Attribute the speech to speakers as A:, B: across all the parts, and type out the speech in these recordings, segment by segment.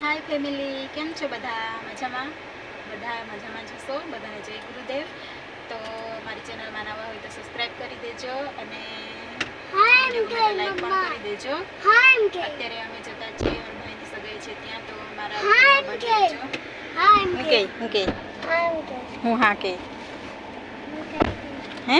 A: હાય family કેમ છો બધા? મજામાં? બધા મજામાં જશો બધાને જય ગુરુદેવ. તો મારી ચેનલમાં નવા હોય તો સબસ્ક્રાઇબ કરી દેજો અને લાઈક પણ કરી દેજો. અત્યારે અમે જતા છીએ ભાઈની સગાઈ છે ત્યાં તો મારા
B: જય.
A: હું હું કે. હું? હા કે હે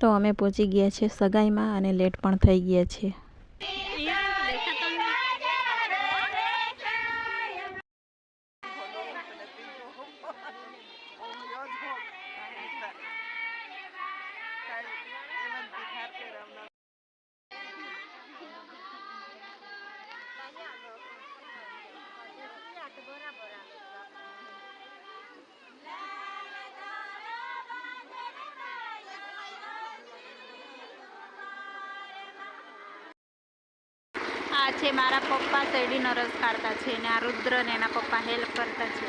A: તો અમે પહોંચી ગયા છીએ સગાઈમાં અને લેટ પણ થઈ ગયા છે. આ છે મારા પપ્પા શેરડીનો રસ કાઢતા છે ને આ રુદ્ર ને એના પપ્પા હેલ્પ કરતા છે.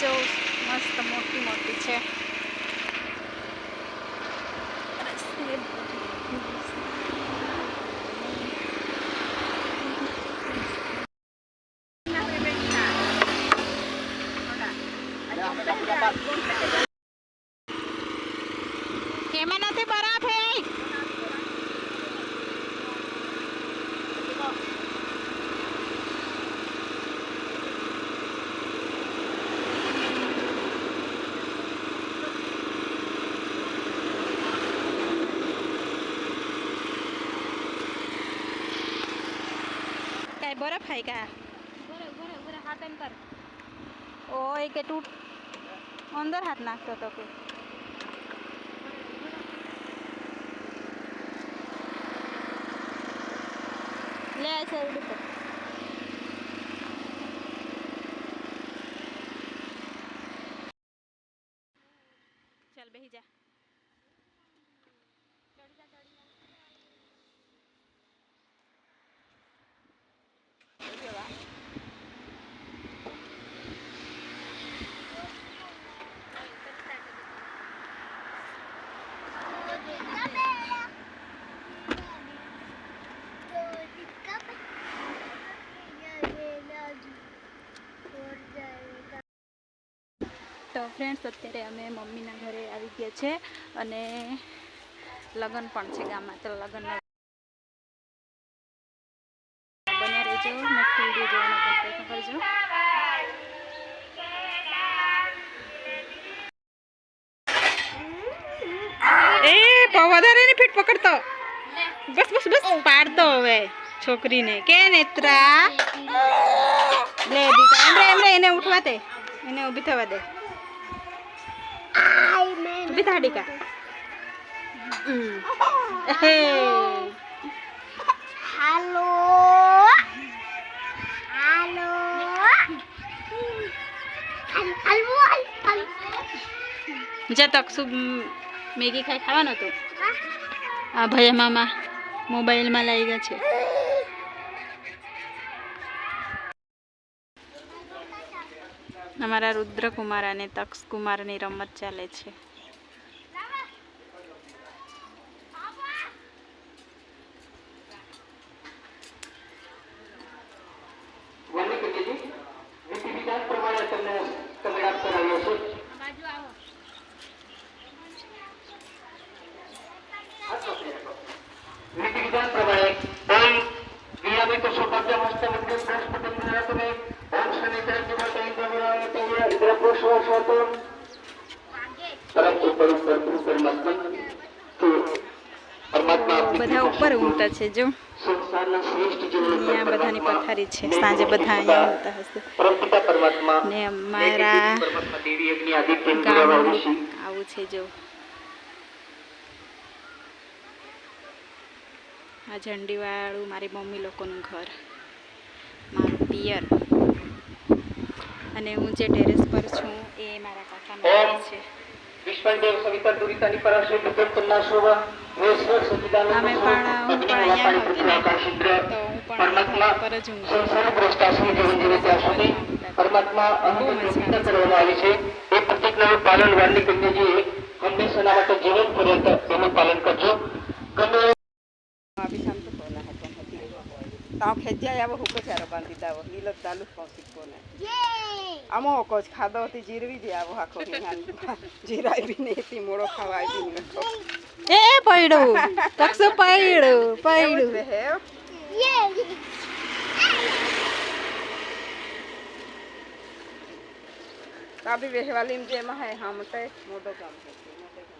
A: જો મસ્ત મોટી મોટી છે કેમાં કાંઈ બરફ ખાય કા ઓય કે તૂટ અંદર હાથ નાખતો તો કે લે આ શેરડી પર ચાલ બેહી જા તો ફ્રેન્ડ્સ અત્યારે અમે મમ્મીના ઘરે આવી ગયા છે અને લગ્ન પણ છે ગામમાં તો લગ્ન બન્યા રહેજો નેક્સ્ટ વીડિયો જોવાનો પણ પ્રયત્ન કરજો. એ વધારે ની ફીટ પકડતો. બસ બસ બસ. પાડતો હવે છોકરીને. કે નેત્રા? લે એમરે એને ઉઠવા દે. એને ઊભી થવા દે.
B: હાલો હાલો હલવો
A: જા તક શું મેગી ખાઈ ખાવાનું હતું આ ભયા મામા મોબાઈલમાં લઈ ગયા છે. અમારા રુદ્રકુમાર અને તક્ષકુમારની રમત ચાલે છે. બધા ઉપર ઊંઘતા છે જો. અહીંયા બધાની પથારી છે. સાંજે બધા અહીંયા ઊંઘતા હશે. ને અમારા આવું છે જો. આ ઝંડીવાળું મારી મમ્મી લોકોનું ઘર. મારું પિયર. અને હું જે ટેરેસ પર છું એ મારા કાકા મારે છે. અમે પણ હું પણ અહીંયા હતી ને તો હું પણ
C: પરમાત્મા
A: પર જ
C: સુધી પરમાત્મા કરવામાં આવી છે. એ પ્રતિજ્ઞાનું પાલન વારની કન્યાજીએ હંમેશાના માટે જીવન પર્યંત એનું પાલન કરજો ગમે
D: અભિશાંત કોના હતા તાવ ખેંચાય આવો હુકો ચારો બાંધી દાવો. લીલો ચાલુ પહોંચી ને. આમો જ ખાધો હતી જીરવી દે આવો આખો જીરાય બી નહીં હતી મોડો ખાવા આવી નહીં
A: એ પડ્યું તક્ષુ પડ્યું પડ્યું
D: હે? તાબી વેહવાલીમ જે માં હે હામટે મોટો કામ છે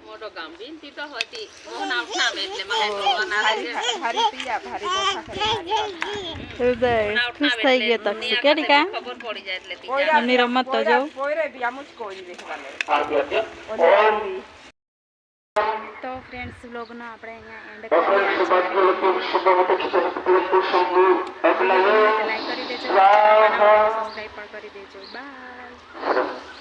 E: મોટો ગામ બિનતી તો હતી બહુ નામ નામ એટલે મારે બોલવાના
D: ભારી ભારી પિયા ભારી ગોખા કરે
A: હૃદય ખુશ થઈ ગયો તક્ષુ કેડી કા
E: ખબર પડી જાય એટલે તી
D: પોયરા
A: એમની રમત તો જો
D: પોયરે બી આમ જ કોઈ વેહવાલે
C: આરતી હત્યા
D: ઓલે આવી
A: તો ફ્રેન્ડ્સ વ્લોગનો આપણે અહીંયા એન્ડ
C: અપરાધ
A: કરીએ
C: સૌભાગ્યવતી શુભવતી ચિત્તપુરસ્તુ સંગુ અપલાવે
A: લાઈક કરી દેજો સબસ્ક્રાઈબ પણ કરી દેજો બાય